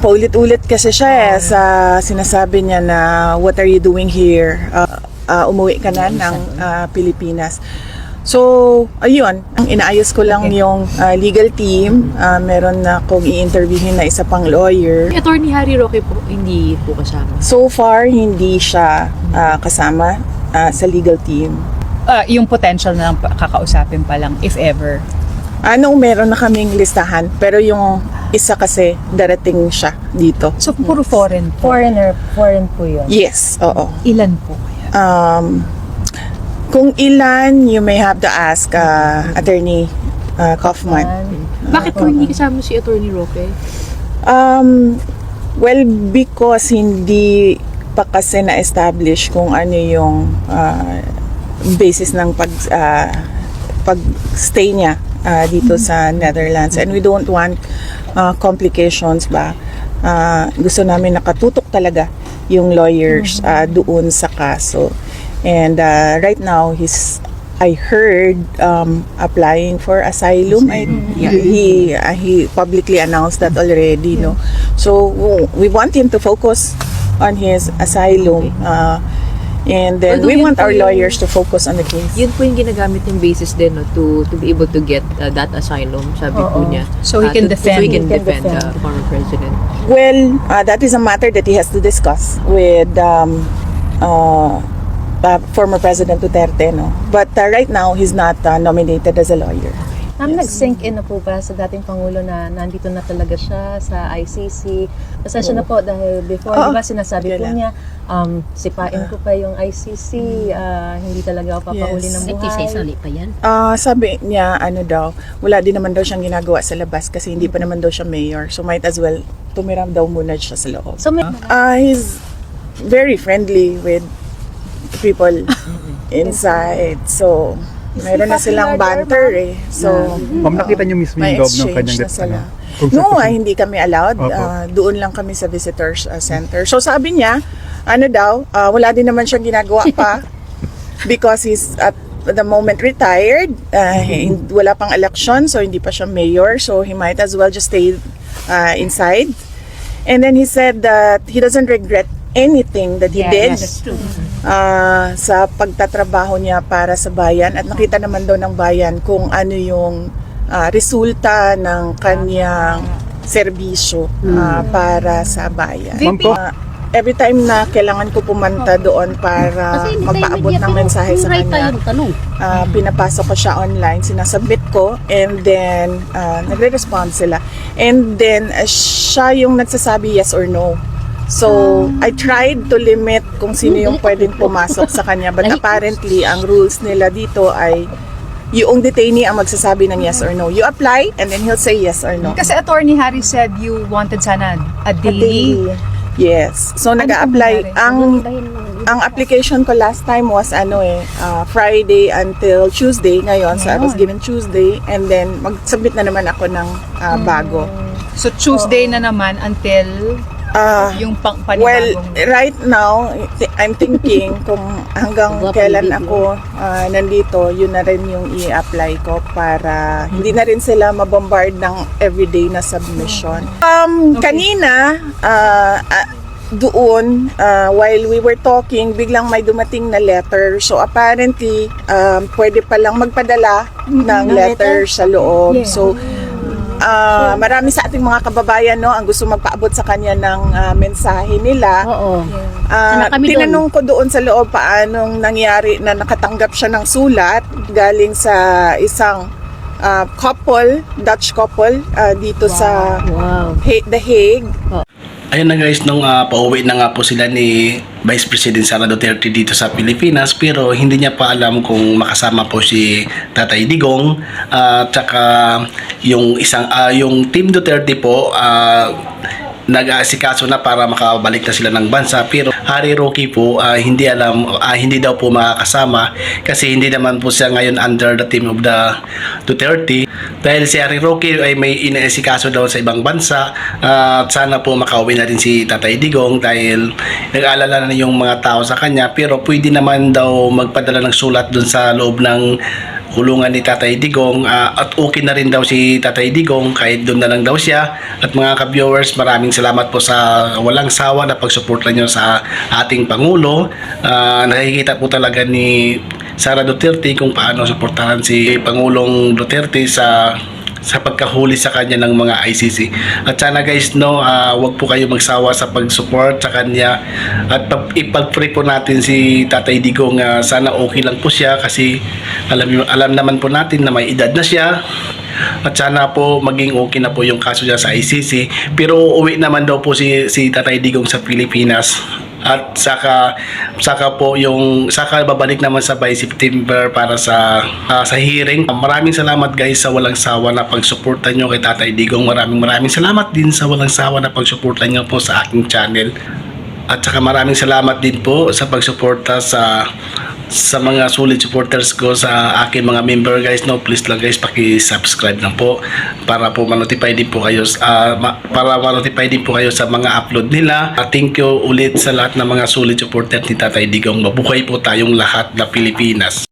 Paulit-ulit kasi siya eh, sa sinasabi niya na what are you doing here? Uh, uh, umuwi ka na ng uh, Pilipinas. So, ayun, ang inaayos ko lang yung uh, legal team. Uh, meron na akong i-interviewin na isa pang lawyer. Attorney Harry Roque po, hindi po kasama. So far, hindi siya uh, kasama uh, sa legal team. Ah, yung potential na lang kakausapin pa lang, if ever. Ano, meron na kaming listahan, pero yung isa kasi darating siya dito. So, puro foreign po. Foreigner, foreign po yun. Yes, oo. Ilan po kaya? Um, kung ilan, you may have to ask uh, Attorney uh, Kaufman. Bakit po hindi kasama si Attorney Roque? Um, well, because hindi pa kasi na-establish kung ano yung uh, basis ng pag uh, pag-stay niya uh, dito sa Netherlands. And we don't want uh, complications ba? Uh, gusto namin nakatutok talaga yung lawyers uh, doon sa kaso. And uh, right now he's I heard um, applying for asylum. I, he uh, he publicly announced that already, no. So we want him to focus on his asylum, uh, and then Although we want po our yung- lawyers to focus on the case. Yun po yung ginagamit yung basis din no, to to be able to get uh, that asylum, sabi po Oo. niya. So he Uh, can to- defend. So he can He can defend, the defend. former president. Well, uh, that is a matter that he has to discuss with um, uh, uh, former President Duterte, no. But uh, right now, he's not uh, nominated as a lawyer. Ma'am, nag-sync in na po ba sa dating Pangulo na nandito na talaga siya sa ICC? Pasensya na po dahil before, Oo. di ba sinasabi po Yun lang. niya, um, sipain ko pa yung ICC, ah, hindi talaga ako papahuli Yes. ng buhay. pa yan? Ah, sabi niya, ano daw, wala din naman daw siyang ginagawa sa labas kasi hindi pa naman daw siya mayor. So might as well tumiram daw muna siya sa loob. So may, Ah, he's very friendly with people inside. So, meron na silang banter eh. So, Ma'am, nakita niyo mismo may yung loob ng exchange kanyang na sila. ano, kung No, saan- ah, hindi kami allowed. Opo. Ah, doon lang kami sa visitors ah, center. So sabi niya, ano daw, ah, wala din naman siyang ginagawa pa because he's at the moment retired. Ah, hin- wala pang election, so hindi pa siya mayor. So he might as well just stay ah, inside. And then he said that he doesn't regret anything that he did ah, sa pagtatrabaho niya para sa bayan at nakita naman daw ng bayan kung ano yung ah, resulta ng kanyang serbisyo ah, para sa bayan. Ah, every time na kailangan ko pumunta doon para magpaabot ng mensahe sa kanya, ah, pinapasok ko siya online, sinasubmit ko, and then ah, nagre-respond sila. And then ah, siya yung nagsasabi yes or no. So, I tried to limit kung sino yung pwedeng pumasok sa kanya. But apparently, ang rules nila dito ay yung detainee ang magsasabi ng yes or no. You apply, and then he'll say yes or no. Kasi Attorney Harry said you wanted sana a A daily. daily. Yes. So, Ano nangyari? Ang ang application ko last time was ano eh, ah, Friday until Tuesday. Ngayon, so I was given Tuesday and then mag-submit na naman ako ng ah, bago. So Tuesday na naman until Ah, yung pang well, right now, I'm thinking kung hanggang kailan ako ah, nandito, yun na rin yung i-apply ko para hindi na rin sila mabombard ng everyday na submission. Um, kanina, ah, ah, doon, ah, while we were talking, biglang may dumating na letter. So apparently, um, pwede palang magpadala ng letter? sa loob. So, ah, marami sa ating mga kababayan no ang gusto magpaabot sa kanya ng ah, mensahe nila. Oo. Sana kami tinanong ko doon sa loob paanong nangyari na nakatanggap siya ng sulat galing sa isang ah, couple, Dutch couple ah, dito sa Wow. Ha- The Hague. Ayun na guys, nung ah, pauwi na nga po sila ni Vice President Sara Duterte dito sa Pilipinas pero hindi niya pa alam kung makasama po si Tatay Digong at saka yung isang ah, yung Team Duterte po ah, nag-aasikaso na para makabalik na sila ng bansa pero Harry Roque po ah, hindi alam ah, hindi daw po makakasama kasi hindi naman po siya ngayon under the team of the Duterte. Dahil si Harry Roque ay may inaasikaso daw sa ibang bansa ah, at sana po makauwi na rin si Tatay Digong dahil nag-aalala na yung mga tao sa kanya pero pwede naman daw magpadala ng sulat dun sa loob ng kulungan ni Tatay Digong ah, at okay na rin daw si Tatay Digong kahit doon na lang daw siya. At mga ka-viewers maraming salamat po sa walang sawa na pagsuporta nyo sa ating Pangulo. Ah, nakikita po talaga ni Sara Duterte kung paano suportahan si Pangulong Duterte sa sa pagkahuli sa kanya ng mga ICC. At sana guys, no, ah, wag po kayo magsawa sa pag-support sa kanya. At pag- ipag-pray po natin si Tatay Digong ah, sana okay lang po siya kasi alam alam naman po natin na may edad na siya. At sana po maging okay na po yung kaso niya sa ICC pero uuwi naman daw po si si Tatay Digong sa Pilipinas at saka saka po yung saka babalik naman sa by September para sa ah, sa hearing. Maraming salamat guys sa walang sawa na pagsuporta nyo kay Tatay Digong. Maraming maraming salamat din sa walang sawa na pagsuporta nyo po sa aking channel. At saka maraming salamat din po sa pagsuporta sa sa mga solid supporters ko sa aking mga member guys no please lang guys paki-subscribe lang po para po ma-notify din po kayo ah, ma- para ma-notify din po kayo sa mga upload nila. Ah, thank you ulit sa lahat ng mga solid supporters ni Tatay Digong. Mabuhay po tayong lahat na Pilipinas